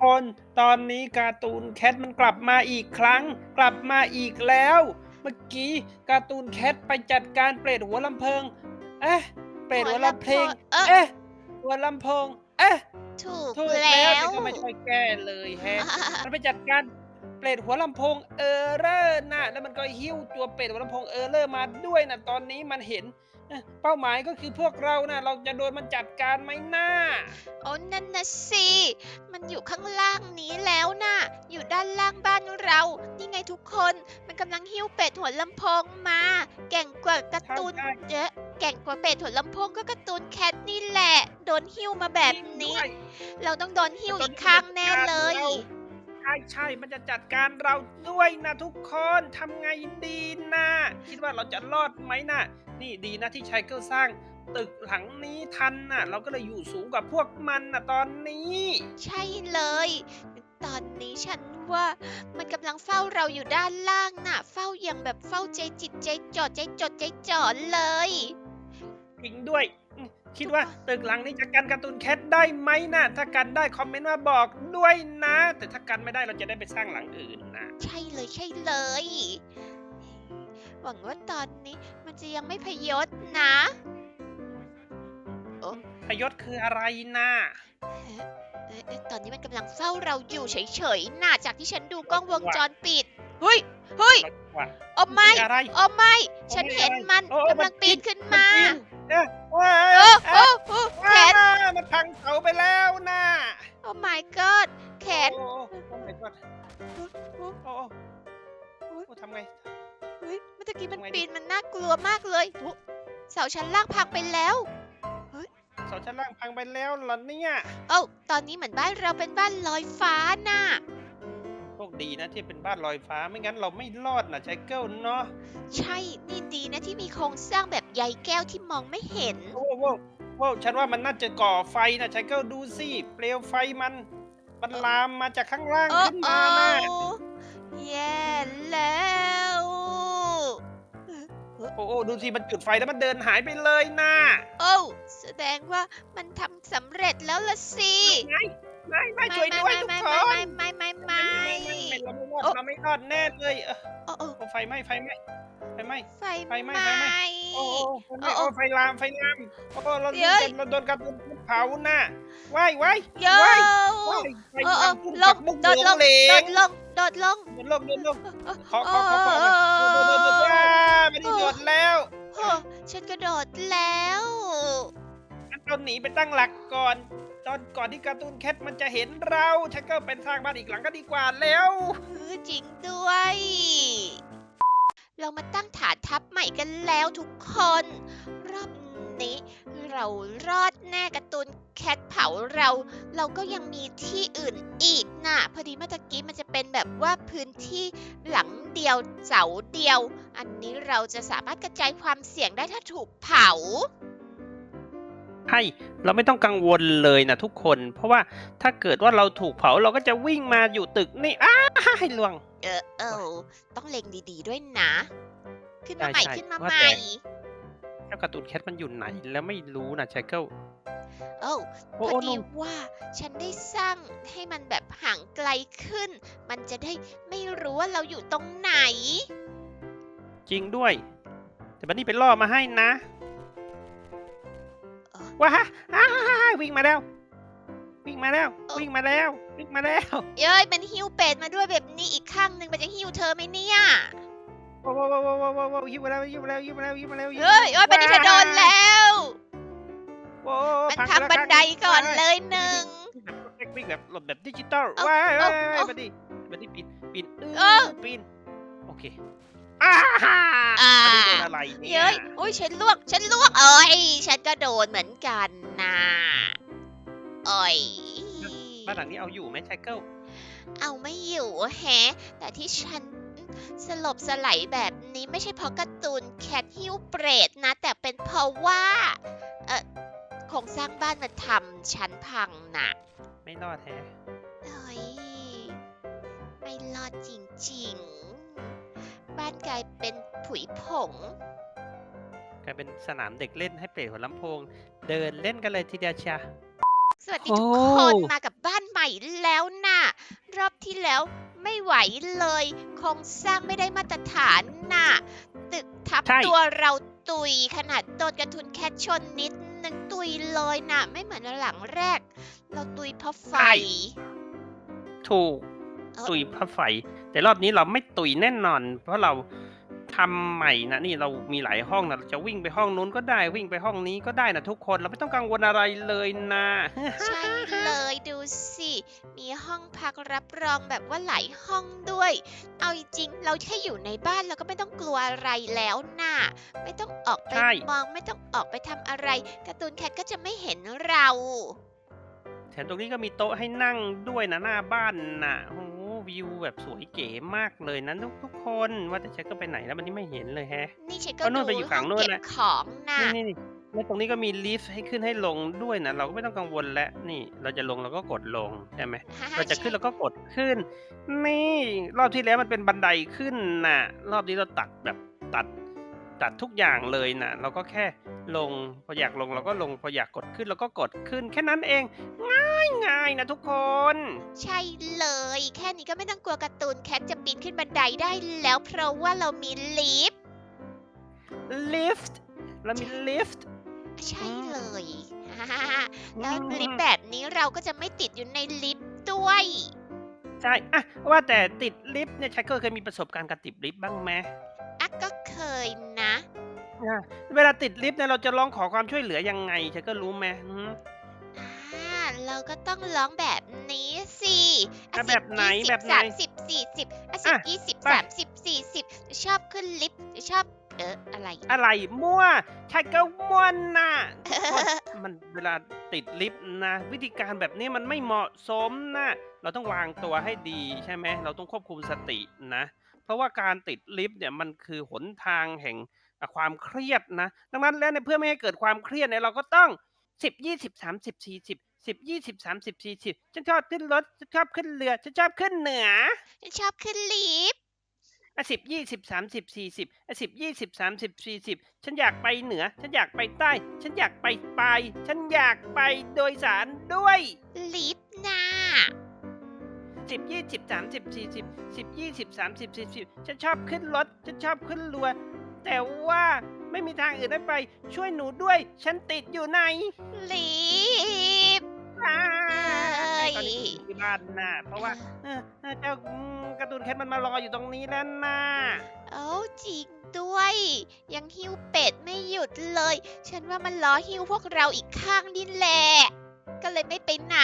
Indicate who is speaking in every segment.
Speaker 1: คน ตอนนี้การ์ตูนแคทมันกลับมาอีกครั้ง กลับมาอีกแล้ว เมื่อกี้การ์ตูนแคทไปจัดการเปรตหัวลำเพิง เอ๊ะ เปรตหัวลำเพลง
Speaker 2: เออ
Speaker 1: เอ๊ะ หัวลำโพง เอ๊ะ
Speaker 2: ถูก
Speaker 1: ถูก
Speaker 2: แล้
Speaker 1: แล้ว
Speaker 2: ว
Speaker 1: แต่ก็ไม่ช่วยแก้เลยแฮะ มันไปจัดการเปรตหัวลำโพงเออร์เรอร์นะแล้วมันก็หิ้วตัวเปรตหัวลำโพงเออร์เรอร์มาด้วยนะตอนนี้มันเห็น เอ้อเป้าหมายก็คือพวกเรานะเราจะโดนมันจัดการไหมหน้า
Speaker 2: โอ้นั่นนะสิ มันอยู่ข้างล่างนี้แล้วนะอยู่ด้านล่างบ้านเรา นี่ไงทุกคน มันกำลังหิ้วเป็ดหัวลำโพงมา แก่งกว่าการ์ตูน
Speaker 1: ใช่
Speaker 2: เยอะแก่งกว่าเป็ดหัวลำโพงก็การ์ตูนแคทนี่แหละ โดนหิ้วมาแบบนี้
Speaker 1: ด้วย
Speaker 2: เราต้องโดนหิ้วอีกข้างแน่เลย
Speaker 1: ใช่ใช่ มันจะจัดการเราด้วยนะทุกคนทำไงดีนะ คิดว่าเราจะรอดไหมนะ นี่ดีนะที่ชายเกิลสร้างตึกหลังนี้ทันนะเราก็เลยอยู่สูงกว่าพวกมันนะตอนนี้
Speaker 2: ใช่เลย ตอนนี้ฉันว่ามันกำลังเฝ้าเราอยู่ด้านล่างน่ะ เฝ้าอย่างแบบเฝ้าใจจิตใจจ่อใจจดใจจ่อเลย
Speaker 1: จริงด้วยอืมคิดว่าตึกหลังนี้จะกันการ์ตูนแคทได้ไหมนะถ้ากันได้คอมเมนต์มาบอกด้วยนะ แต่ถ้ากันไม่ได้เราจะได้ไปสร้างหลังอื่นนะ
Speaker 2: ใช่เลยใช่เลย หวังว่าตอนนี้ มันจะยังไม่พยศนะ
Speaker 1: พยศคืออะไรนะ
Speaker 2: เอ๊ะเอ๊ะเอ๊ะตอนนี้มันกำลังเฝ้าเราอยู่เฉยๆน่ะจากที่ฉันดูกล้องวงจรปิดเฮ้ยเฮ้ย
Speaker 1: ว่า
Speaker 2: โอ้ไม่
Speaker 1: อะไร
Speaker 2: โอ้ไม่ ฉันเห็นมัน
Speaker 1: โอ้โอ้
Speaker 2: กำลัง
Speaker 1: มัน
Speaker 2: ปีนขึ้นมา
Speaker 1: เอ๊ะว้า
Speaker 2: โอ้โอ้โอ้แขน
Speaker 1: ว้ามันพังเสาไปแล้วนะ
Speaker 2: โอ้ my god แขน
Speaker 1: โอ้โอ้โอ้ my god
Speaker 2: โอ้
Speaker 1: โอ้โอ้โอ้ทำไง
Speaker 2: เฮ้ยเมื่อกี้มัน
Speaker 1: ทำไงดี
Speaker 2: ปีนมันน่ากลัวมากเลยโอ้เสาชั้นล่างพังไปแล้ว
Speaker 1: เสาชั้นล่างพังไปแล้วเหรอเนี่ย
Speaker 2: โอ้าตอนนี้เหมือนบ้านเราเป็นบ้านลอยฟ้าน่ะ
Speaker 1: โชคดีนะที่เป็นบ้านลอยฟ้าไม่งั้นเราไม่รอดนะชายเกิลเนาะ
Speaker 2: ใช่ นี่ดีนะที่มีโครงสร้างแบบใยแก้วที่มองไม่เห็น
Speaker 1: โอ้โหโอ้ฉันว่ามันน่าจะก่อไฟนะชายเกิลดูสิเปลวไฟมัน มันลามมาจากข้างล่าง
Speaker 2: โอ้
Speaker 1: ขึ้น
Speaker 2: โอ้
Speaker 1: มานะ
Speaker 2: แย่แล้ว
Speaker 1: โอ้โอ้ดูสิมันจุดไฟแล้วมันเดินหายไปเลยนะ
Speaker 2: โอ้แสดงว่ามันทำสำเร็จแล้วละสิ
Speaker 1: ไม่ไม่ไม่ช่วยด้วยทุก
Speaker 2: ไม่
Speaker 1: ค
Speaker 2: ไม่
Speaker 1: น
Speaker 2: ไม่ไม่ไม่
Speaker 1: ไม่
Speaker 2: ไม่
Speaker 1: เราไม่รอดเราไม่รอดแน่เลยเออ
Speaker 2: โอ้โอ้
Speaker 1: โอ้ไฟไหม้ไฟไหม้ไฟไหม้
Speaker 2: ไฟ
Speaker 1: ไฟไหม้
Speaker 2: ไหม้
Speaker 1: ไฟไหม้โอ้โอ้ไฟไหม้
Speaker 2: โอ้
Speaker 1: โอ้ไฟลามไฟลามโอ้เราโด
Speaker 2: เย้ย
Speaker 1: นเราโดนการ์ตูนเผาน่ะว้ายว้าย
Speaker 2: โย
Speaker 1: ว้ายว้ายไฟ
Speaker 2: โอ้โอ้
Speaker 1: ลามพุ่ง
Speaker 2: ล
Speaker 1: ปั
Speaker 2: ง
Speaker 1: กมุก
Speaker 2: โดด
Speaker 1: เห
Speaker 2: ล
Speaker 1: ลืองงเหล
Speaker 2: โด
Speaker 1: ง
Speaker 2: ดลงโดดลง
Speaker 1: โดดลงโดดลงขอข
Speaker 2: โอ้
Speaker 1: อขอ
Speaker 2: ฉันกระโดดแล้ว
Speaker 1: งั้นเราหนีไปตั้งหลักก่อน ตอนก่อนที่การ์ตูนแคทมันจะเห็นเราฉันก็เป็นสร้างบ้านอีกหลังก็ดีกว่าแล้ว
Speaker 2: เออจริงด้วย เรามาตั้งฐานทัพใหม่กันแล้วทุกคน รอบนี้เรารอด แน่การ์ตูนแคทเผาเรา เราก็ยังมีที่อื่นอีกน่ะพอดีเมื่อตะกี้มันจะเป็นแบบว่าพื้นที่หลังเดียวเสาเดียว อันนี้เราจะสามารถกระจายความเสี่ยงได้ถ้าถูกเผา
Speaker 1: ใช่เราไม่ต้องกังวลเลยนะทุกคน เพราะว่าถ้าเกิดว่าเราถูกเผาเราก็จะวิ่งมาอยู่ตึกนี่อ้าให้ลวง
Speaker 2: เออเออต้องเล็งดีๆด้วยนะ ขึ้นมา
Speaker 1: ใช่
Speaker 2: ใหม่
Speaker 1: ใช่
Speaker 2: ขึ้นมา
Speaker 1: ว่า
Speaker 2: ให
Speaker 1: แต่
Speaker 2: ม่
Speaker 1: เจ้าการ์ตูนแคทมันอยู่ไหน แล้วไม่รู้นะชายเกิล
Speaker 2: โอ้
Speaker 1: โอ้
Speaker 2: พอ
Speaker 1: โอ้
Speaker 2: ดี
Speaker 1: โน่
Speaker 2: ว่าฉันได้สร้างให้มันแบบห่างไกลขึ้น มันจะได้ไม่รู้ว่าเราอยู่ตรงไหน
Speaker 1: จริงด้วย แต่บันนี่ไปล่อมาให้นะ
Speaker 2: เออ
Speaker 1: ว้าฮ่าฮ่าฮ่าวิ่งมาแล้ว วิ่งมาแล้ว
Speaker 2: เออ
Speaker 1: วิ่งมาแล้ว วิ่งมาแล้ว
Speaker 2: เย้ยมันหิ้วเป็ดมาด้วยแบบนี้อีกข้างหนึ่งมันจะหิ้วเธอไหมเนี่ย
Speaker 1: ว้าวว้าวว้วว้วโว้วว้วยิ้มาแล้วยิ้มาแล้วยิ้มาแล้วยิ้มาแล้ว
Speaker 2: เฮ้ยโอ้ยเป็นนี่เธอโดนแล้ว
Speaker 1: โว้
Speaker 2: มัน
Speaker 1: พัง
Speaker 2: ทำบันไดก่อนเลยหนึ่ง
Speaker 1: วิ่งแบบหลบแบบดิจิตอลว้ายว้ายว้าย
Speaker 2: เอา
Speaker 1: บันนี่บันนี่ปีนปีนเอ
Speaker 2: อ
Speaker 1: ปีนโอเคอ้าฮ่าอะไรเนี่ย
Speaker 2: เย้ยโอ้ยฉันลวกฉันลวกเอ้ยฉันก็โดนเหมือนกันนะโอ้ย
Speaker 1: บ้านหลังนี้เอาอยู่ไหมไชเกิล
Speaker 2: เอาไม่อยู่แฮะ แต่ที่ฉัน สลบสไหลแบบนี้ไม่ใช่เพราะการ์ตูนแคทฮิวเปรตนะ แต่เป็นเพราะว่า เออโครงสร้างบ้านมาทำชั้นพังน่ะ
Speaker 1: ไม่รอดแฮะ
Speaker 2: เฮ้ยไม่รอดจริงๆ บ้านกลายเป็นผุยผง
Speaker 1: กลายเป็นสนามเด็กเล่นให้เปรตหัวลำโพง เดินเล่นกันเลยทีเดียวเชีย
Speaker 2: สวัสดี
Speaker 1: โอ้
Speaker 2: ทุกคนมากับบ้านใหม่แล้วน่ะ รอบที่แล้ว ไม่ไหวเลย โครงสร้างไม่ได้มาตรฐานน่ะ ตึกทับ
Speaker 1: ใช่
Speaker 2: ตัวเราตุยขนาดโดนกระทุนแคทชนนิดนึงตุยเลยน่ะ ไม่เหมือนหลังแรก เราตุยเพราะไฟ
Speaker 1: ถูก
Speaker 2: เอ้า
Speaker 1: ตุยพระไฟ แต่รอบนี้เราไม่ตุยแน่นอน เพราะเรา ทำใหม่นะนี่เรามีหลายห้องนะเราจะวิ่งไปห้องนู้นก็ได้วิ่งไปห้องนี้ก็ได้นะทุกคนเราไม่ต้องกังวลอะไรเลยนะ
Speaker 2: ใช่เลยดูสิ มีห้องพักรับรองแบบว่าหลายห้องด้วย เอาจริงๆเราแค่อยู่ในบ้านเราก็ไม่ต้องกลัวอะไรแล้วน่ะไม่ต้องออกไป
Speaker 1: ใช่
Speaker 2: มองไม่ต้องออกไปทำอะไรการ์ตูนแคทก็จะไม่เห็นเรา
Speaker 1: แถมตรงนี้ก็มีโต๊ะให้นั่งด้วยนะหน้าบ้านน่ะโอ้โห วิวแบบสวยเก๋มากเลยนะทุกทุกๆคนว่าแต่เช็คก็ไปไหนแล้ววันนี้ไม่เห็นเลยแฮะ
Speaker 2: นี่ฉันก็
Speaker 1: เอานู่
Speaker 2: ดู
Speaker 1: นไปอยู่
Speaker 2: ห้
Speaker 1: ฝั่
Speaker 2: อง
Speaker 1: งนู่น
Speaker 2: เก็บ
Speaker 1: นะ
Speaker 2: ของน่ะ
Speaker 1: นี่นี่นี่แล้วตรงนี้ก็มีลิฟต์ให้ขึ้นให้ลงด้วยนะเราก็ไม่ต้องกังวลแล้วนี่ เราจะลงเราก็กดลงใช่ไหม
Speaker 2: ฮ่า
Speaker 1: เราจะขึ้น
Speaker 2: ใช่
Speaker 1: เราก็กดขึ้น นี่ รอบที่แล้วมันเป็นบันไดขึ้นน่ะ รอบนี้เราตัดแบบตัด ตัดทุกอย่างเลยน่ะเราก็แค่ลงพออยากลงเราก็ลงพออยากกดขึ้นเราก็กดขึ้น แค่นั้นเอง ง่ายง่ายๆนะทุกคน
Speaker 2: ใช่เลย แค่นี้ก็ไม่ต้องกลัวการ์ตูนแคทจะปีนขึ้นบันไดได้แล้วเพราะว่าเรามีลิฟต์
Speaker 1: ลิฟต์เรามีลิฟต์
Speaker 2: ใช่
Speaker 1: อืม
Speaker 2: เลยแล้วลิฟต์แบบนี้เราก็จะไม่ติดอยู่ในลิฟต์ด้วย
Speaker 1: ใช่อะว่าแต่ติดลิฟต์เนี่ยชักเกอร์เคยมีประสบการณ์การติดลิฟต์บ้างไหม
Speaker 2: อะก็ เคยนะ
Speaker 1: อะเวลาติดลิฟต์เนี่ยเราจะร้องขอความช่วยเหลือยังไงชักเกอร์รู้ไหมอืม
Speaker 2: อ่า เราก็ต้องร้องแบบนี้สิอะ
Speaker 1: อะแบบไหน
Speaker 2: สิ
Speaker 1: แบบไหน
Speaker 2: สามสิบสี่สิบอะสิบ
Speaker 1: อะ
Speaker 2: ยี่สิบ
Speaker 1: ไป
Speaker 2: สามสิบสี่สิบชอบขึ้นลิฟต์ชอบเอออะไร
Speaker 1: อะไรมั่วชักเกอร์มั่วน่ะมันเวลาติดลิฟต์นะ วิธีการแบบนี้มันไม่เหมาะสมนะ เราต้องวางตัวให้ดีใช่ไหมเราต้องควบคุมสตินะ เพราะว่าการติดลิฟต์เนี่ยมันคือหนทางแห่งความเครียดนะ ดังนั้นแล้วเนี่ยเพื่อไม่ให้เกิดความเครียดเนี่ยเราก็ต้องสิบยี่สิบสามสิบสี่สิบสิบยี่สิบสามสิบสี่สิบฉันชอบขึ้นรถฉันชอบขึ้นเรือฉันชอบขึ้นเหนือ
Speaker 2: ฉันชอบขึ้นลิฟต์
Speaker 1: อะสิบยี่สิบสามสิบสี่สิบอะสิบยี่สิบสามสิบสี่สิบฉันอยากไปเหนือ ฉันอยากไปใต้ ฉันอยากไปปลายฉันอยากไปโดยสารด้วย
Speaker 2: ลิฟต์นะ
Speaker 1: สิบยี่สิบสามสิบสี่สิบสิบยี่สิบสามสิบสี่สิบฉันชอบขึ้นรถฉันชอบขึ้นเรือแต่ว่าไม่มีทางอื่นได้ไป ช่วยหนูด้วย ฉันติดอยู่ใน
Speaker 2: ลิฟต์
Speaker 1: อ่า
Speaker 2: เอ้ย
Speaker 1: ตอนนี้อยู่ที่บ้านน่ะเพราะว่าเออเออเจ้าอืมการ์ตูนแคทมันมารออยู่ตรงนี้แล้วน่ะ
Speaker 2: เอ้าจริงด้วย ยังหิ้วเป็ดไม่หยุดเลย ฉันว่ามันล้อหิ้วพวกเราอีกข้างนี่แหละ ก็เลยไม่ไปไหน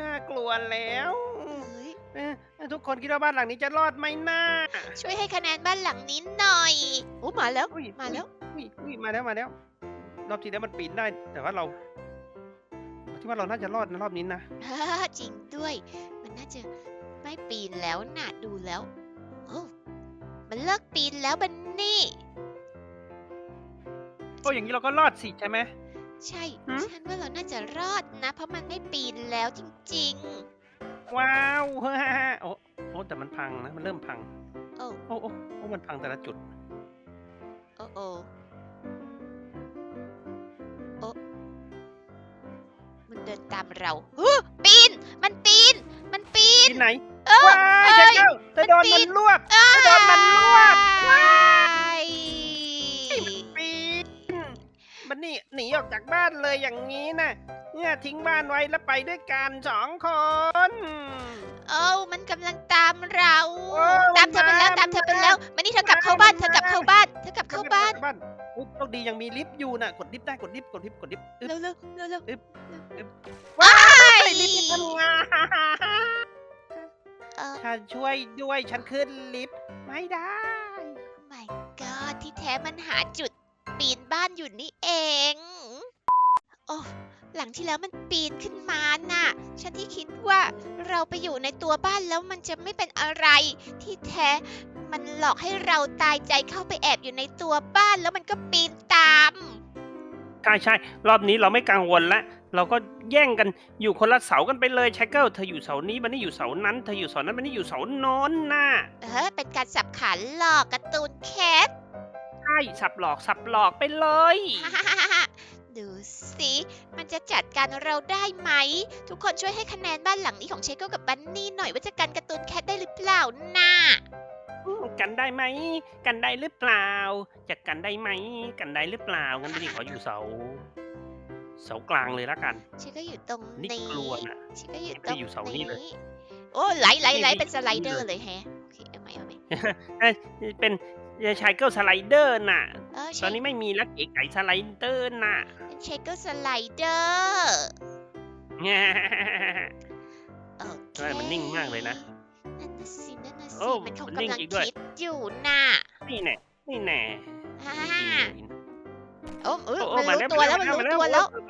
Speaker 1: น่ากลัวแล้ว
Speaker 2: เอ้ย
Speaker 1: เออเออทุกคนคิดว่าบ้านหลังนี้จะรอดไหมน่า
Speaker 2: ช่วยให้คะแนนบ้านหลังนี้หน่อยโอ้มาแล้ว
Speaker 1: อุ้ย
Speaker 2: มาแล้ว
Speaker 1: อุ้ยอุ้ยมาแล้วมาแล้ว รอบที่แล้วมันปีนได้ แต่ว่าเราที่ว่าเราน่าจะรอดนะรอบนี้นะ
Speaker 2: ฮ่าจริงด้วย มันน่าจะไม่ปีนแล้วน่ะดูแล้วโอ้มันเลิกปีนแล้วบันนี่
Speaker 1: โอ้อย่างนี้เราก็รอดสิใช่ไหม
Speaker 2: ใช่
Speaker 1: หืม
Speaker 2: ฉันว่าเราน่าจะรอดนะ เพราะมันไม่ปีนแล้วจริง
Speaker 1: ว้าวโอ้โอ้แต่มันพังนะ มันเริ่มพัง
Speaker 2: ๆ โอ้
Speaker 1: โอ้โอ้โอ้มันพังแต่ละจุด
Speaker 2: โอ้โอ้โอ้มันเดินตามเราฮึปีน มันปีน มันปีน
Speaker 1: ที่ไหน
Speaker 2: เออ
Speaker 1: ว้าย
Speaker 2: เอ้
Speaker 1: เจ๊
Speaker 2: ย
Speaker 1: เจ้าเธอโดน
Speaker 2: มันปี
Speaker 1: มันนรวบ
Speaker 2: อ้า
Speaker 1: โดนมันรวบ
Speaker 2: ว้า
Speaker 1: นนี่หนีออกจากบ้านเลยอย่างนี้นะเนี่ยทิ้งบ้านไว้แล้วไปด้วยกันสองคน
Speaker 2: โอ้มันกำลังตามเรา
Speaker 1: โอ้
Speaker 2: ตามเธอไปแล้ว
Speaker 1: มันมา
Speaker 2: ตามเธอไปแล้วมานี่เธอกลับเข้าบ้านเธอกลับเข้าบ้านเธอกลับเข้าบ้าน
Speaker 1: บ้านอุ๊ยโชคดียังมีลิฟต์อยู่น่ะกดลิฟต์ได้กดลิฟต์กดลิฟต์กดลิฟต์อึ๊บ
Speaker 2: เร็วเร็วเร็วเร็ว
Speaker 1: อึ๊บ
Speaker 2: อึ๊บ
Speaker 1: ว้า
Speaker 2: ว้าย
Speaker 1: ลิฟต์ไม่ทำงาน
Speaker 2: เออ
Speaker 1: ฉันช่วยด้วยฉันขึ้นลิฟต์ไม่ได้
Speaker 2: my god ที่แท้มันหาจุด ปีนบ้านอยู่นี่เอง โอ้ หลังที่แล้วมันปีนขึ้นมาน่ะ ฉันที่คิดว่าเราไปอยู่ในตัวบ้านแล้วมันจะไม่เป็นอะไร ที่แท้มันหลอกให้เราตายใจเข้าไปแอบอยู่ในตัวบ้านแล้วมันก็ปีนตาม
Speaker 1: ใช่ใช่รอบนี้เราไม่กังวลละเราก็แย่งกันอยู่คนละเสากันไปเลยชายเกิลเธออยู่เสานี้บันนี่อยู่เสานั้นเธออยู่เสานั้นบันนี่อยู่เสาโน้นน่ะ
Speaker 2: เออเป็นการสับขาหลอกการ์ตูนแคท
Speaker 1: ใช่สับหลอกสับหลอกไปเลย
Speaker 2: ดูสิมันจะจัดการเราได้ไหม ทุกคนช่วยให้คะแนนบ้านหลังนี้ของเชโก้กับบันนี่หน่อยว่าจะกันการ์ตูนแคทได้หรือเปล่าน่ะ
Speaker 1: อืมกันได้ไหม กันได้หรือเปล่า จะกันได้ไหม กันได้หรือเปล่างั้นพี่ขออยู่เสา เสากลางเลยละกัน
Speaker 2: เชโก้อยู่ตรง
Speaker 1: นี่
Speaker 2: นี้
Speaker 1: กลัวนะ
Speaker 2: เชโก้อยู่
Speaker 1: ไม่
Speaker 2: ตรง
Speaker 1: อยู่เสานี่เลย
Speaker 2: โอ้ไหลไหลไหล
Speaker 1: นี่
Speaker 2: เป็นสไลเดอ
Speaker 1: นี่
Speaker 2: ร์
Speaker 1: เลย
Speaker 2: เลยแฮะโอเคเอาไหมเอาไหม
Speaker 1: เป็น ชายเกิลสไลเดอร์น่ะ
Speaker 2: เออเช
Speaker 1: ตอนนี้ไม่มีแล้วเก๋ไก่สไลเดอร์น่ะ
Speaker 2: เป็นเชโก้สไลเดอร์โอเค
Speaker 1: เฮ้ยมันนิ่งมากเลยนะ
Speaker 2: นั่นน่ะสินั่นน่ะ
Speaker 1: โอ้
Speaker 2: สิมันคง
Speaker 1: มันนิ่ง
Speaker 2: กำลัง
Speaker 1: จริงด้วย
Speaker 2: คิดอยู่น่ะ
Speaker 1: นี่แน่นี่แน่
Speaker 2: ฮ่า
Speaker 1: จริงเลย
Speaker 2: โอ้เออ
Speaker 1: โอ้
Speaker 2: มันรู้ตัวแล้วมันรู้ตัวแล้ว
Speaker 1: เอ้ย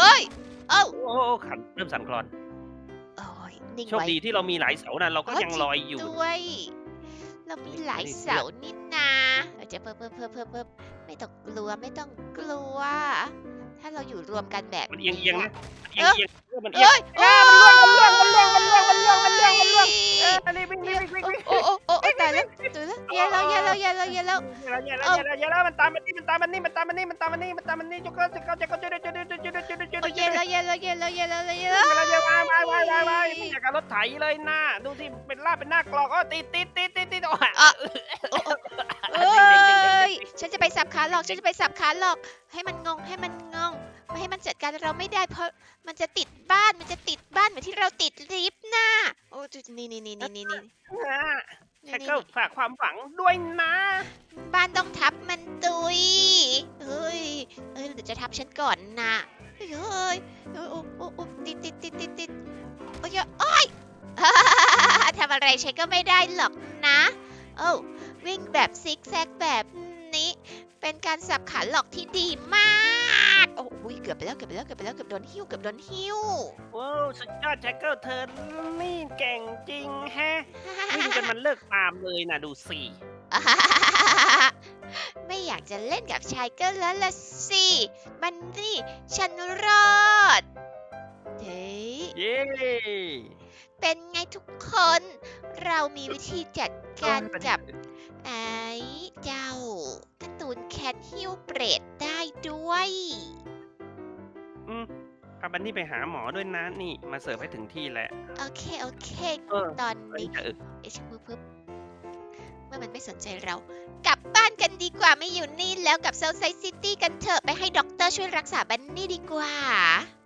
Speaker 2: เอ้ยเอ้า
Speaker 1: โอ้ขันเริ่มสั่นคลอน
Speaker 2: โอ้ยนิ่ง
Speaker 1: โชค
Speaker 2: ไว้
Speaker 1: ดีที่เรามีหลายเสานะเราก็
Speaker 2: เอ้ย
Speaker 1: ยัง
Speaker 2: จริง
Speaker 1: ลอยอยู่
Speaker 2: ด้วย เรามีหลาย
Speaker 1: นี่
Speaker 2: เสานี่นาเราจะเพิ่มเพิ่มเพิ่มเพิ่มเพิ่มไม่ต้องกลัวไม่ต้องกลัว ถ้าเราอยู่รวมกันแบบ
Speaker 1: มันเอียงเอียง
Speaker 2: อะ
Speaker 1: นะเอียงเอียงเออมันเอียง
Speaker 2: เอ้ย
Speaker 1: เอ้ยมันล่วงมันล่วงมันล่วงมันล่วงมันล่วงมันล่วงมันล่วงเออนี่วิ่งวิ่งวิ่งวิ่ง
Speaker 2: โอ้โอ้โอ้โอ้ตายแล้ว ตื่แล้วแย่แล้วแย่แล้วแย่แล้วแย่แล้ว
Speaker 1: แย่ล้วแย่แล้วแย่ล้วมันตามมันนี่มันตามมันนี่มันตามมันนี่มันตามมันนี่มันตามมันนี่จุกเกอร์จุกเกอร์จุกเกอร์จุดจุดจุดจุดจุด
Speaker 2: จุดแย่แล้วแย่แล้วแย่แล้วแย่แล้วแย่แล้ว
Speaker 1: แย่แล้ววายวายวายวายวายไม่อยากกับรถไถเลยหน้าดูสิเป็นลาบเป็นหน้ากรอกอ๋อติดติดติดติดติดโอ้ย
Speaker 2: เอ้ยฉันจะไปสับขาหลอกฉันจะไปสับขาหลอกให้มันงงให้มันงงไม่ให้มันจัดการเราไม่ได้เพราะมันจะติดบ้านมันจะติดบ้านเหมือนที่เราติดลิฟต์น่ะโอ้นี่นี่นี่นี่นี่ นี่
Speaker 1: แค่ก็ฝากความหวังด้วยนะ
Speaker 2: บ้านต้องทับมันตุยเฮ้ยเอ้ยเดี๋ยวจะทับฉันก่อนนะเฮ้ยเฮ้ยโอ้โอ้โอ้โอ้ติดติดติดติดติดโอ้ยโอ้ยทำอะไรใช้ก็ไม่ได้หรอกนะโอ้าวิ่งแบบซิกแซกแบบนี้ เป็นการสับขาหลอกที่ดีมากโอ้ยเกือบไปแล้วเกือบไปแล้วเกือบไปแล้วเกือบโดนหิ้วเกือบโดนหิ้ว
Speaker 1: ว้าวสุดยอดแจ็คเกิลเธอนี่เก่งจริงแฮะวิ่งจนมันเลิกตามเลยนะดูสิ
Speaker 2: ไม่อยากจะเล่นกับชายเกิลแล้วละสิบันนี่ฉันรอดเฮ้ย
Speaker 1: เย้
Speaker 2: เป็นไงทุกคน เรามีวิธีจัดการกับไอ้เจ้าการ์ตูนแคทฮิวเปรตได้ด้วย
Speaker 1: อืมพาบันนี่ไปหาหมอด้วยนะนี่มาเสิร์ฟให้ถึงที่แล้ว
Speaker 2: โอเค โอเค
Speaker 1: เออ
Speaker 2: ตอน
Speaker 1: เฮ้ย
Speaker 2: นี้
Speaker 1: จะอึก
Speaker 2: เอชพึบพึบเมื่อมันไม่สนใจเรา กลับบ้านกันดีกว่าไม่อยู่นี่แล้วกับเซลไซซิตี้กันเถอะไปให้ด็อกเตอร์ช่วยรักษาบันนี่ดีกว่า